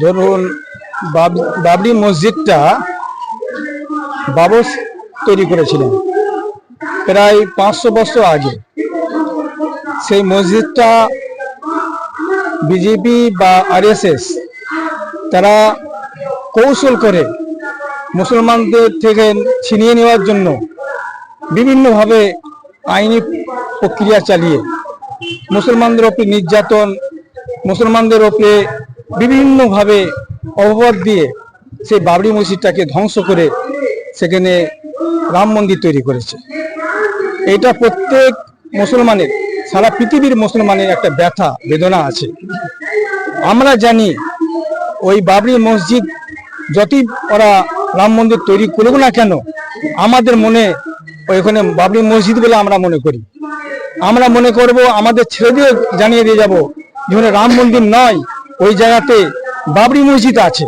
ধরুন, বাব- বাবরি মসজিদটা বাবস তৈরি করেছিলেন। প্রায় পাঁচশো বছর আগে। সেই মসজিদটা বিজেপি বা আরএসএস তারা কৌশল করে মুসলমানদের থেকে ছিনিয়ে নেওয়ার জন্য বিভিন্নভাবে আইনি প্রক্রিয়া চালিয়ে মুসলমানদের ওপরে নির্যাতন, মুসলমানদের ওপরে বিভিন্নভাবে অপবাদ দিয়ে সেই বাবরি মসজিদটাকে ধ্বংস করে সেখানে রাম মন্দির তৈরি করেছে। এটা প্রত্যেক মুসলমানের, সারা পৃথিবীর মুসলমানের একটা ব্যথা, বেদনা আছে। আমরা জানি ওই বাবরি মসজিদ যতই ওরা রাম মন্দির তৈরি করুক না কেন, আমাদের মনে ওইখানে বাবরি মসজিদ বলে আমরা মনে করি। আমরা মনে করব, আমাদের ছেলেদের জানিয়ে দিয়ে যাব যেখানে রাম মন্দির নয় ওই জায়গাতে বাবরি মসজিদ আছে।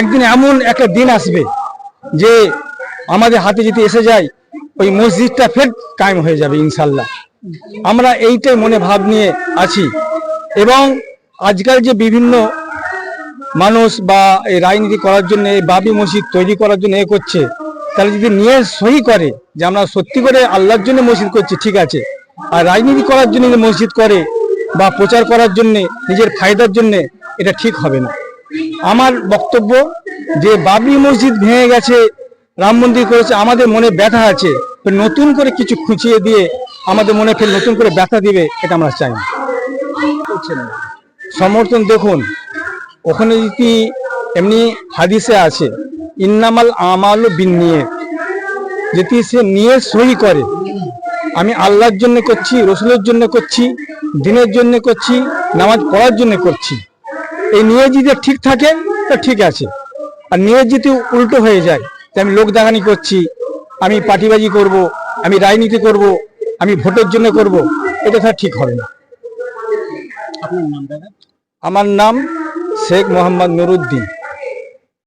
একদিন এমন একটা দিন আসবে যে আমাদের হাতে যদি এসে যায়, ওই মসজিদটা ফের কায়েম হয়ে যাবে ইনশাল্লাহ। আমরা এইটাই মনে ভাব নিয়ে আছি। এবং আজকাল যে বিভিন্ন মানুষ বা এই রাজনীতি করার জন্য, এই বাবরি মসজিদ তৈরি করার জন্য এ করছে তাহলে যদি নিয়ে সহি করে যে আমরা সত্যি করে আল্লাহর জন্য মসজিদ করছি, ঠিক আছে। আর রাজনীতি করার জন্য মসজিদ করে বা প্রচার করার জন্য, নিজের ফায়দার জন্য এটা ঠিক হবে না। আমার বক্তব্য যে বাবরি মসজিদ ভেঙে গেছে, রাম মন্দির করেছে, আমাদের মনে ব্যথা আছে নতুন করে কিছু খুঁচিয়ে দিয়ে আমাদের মনে ফের নতুন করে ব্যথা দিবে, এটা আমরা চাই না। সমর্থন দেখুন, ওখানে যদি এমনি হাদিসে আছে, ইন্নামাল আমাল বিন নিয়ে যেটি সে নিয়ে সহি করে। আমি আল্লাহর জন্য করছি, রসুলের জন্য করছি দিনের জন্য করছি নামাজ পড়ার জন্য করছি। এই নিয়ে যদি ঠিক থাকে তা ঠিক আছে। আর নিয়ে যদি উল্টো হয়ে যায় যে আমি লোক দেখানি করছি আমি পার্টিবাজি করব আমি রাজনীতি করব আমি ভোটের জন্য করব এটা তার ঠিক হবে না। আমার নাম শেখ মোহাম্মদ নুরুদ্দিন।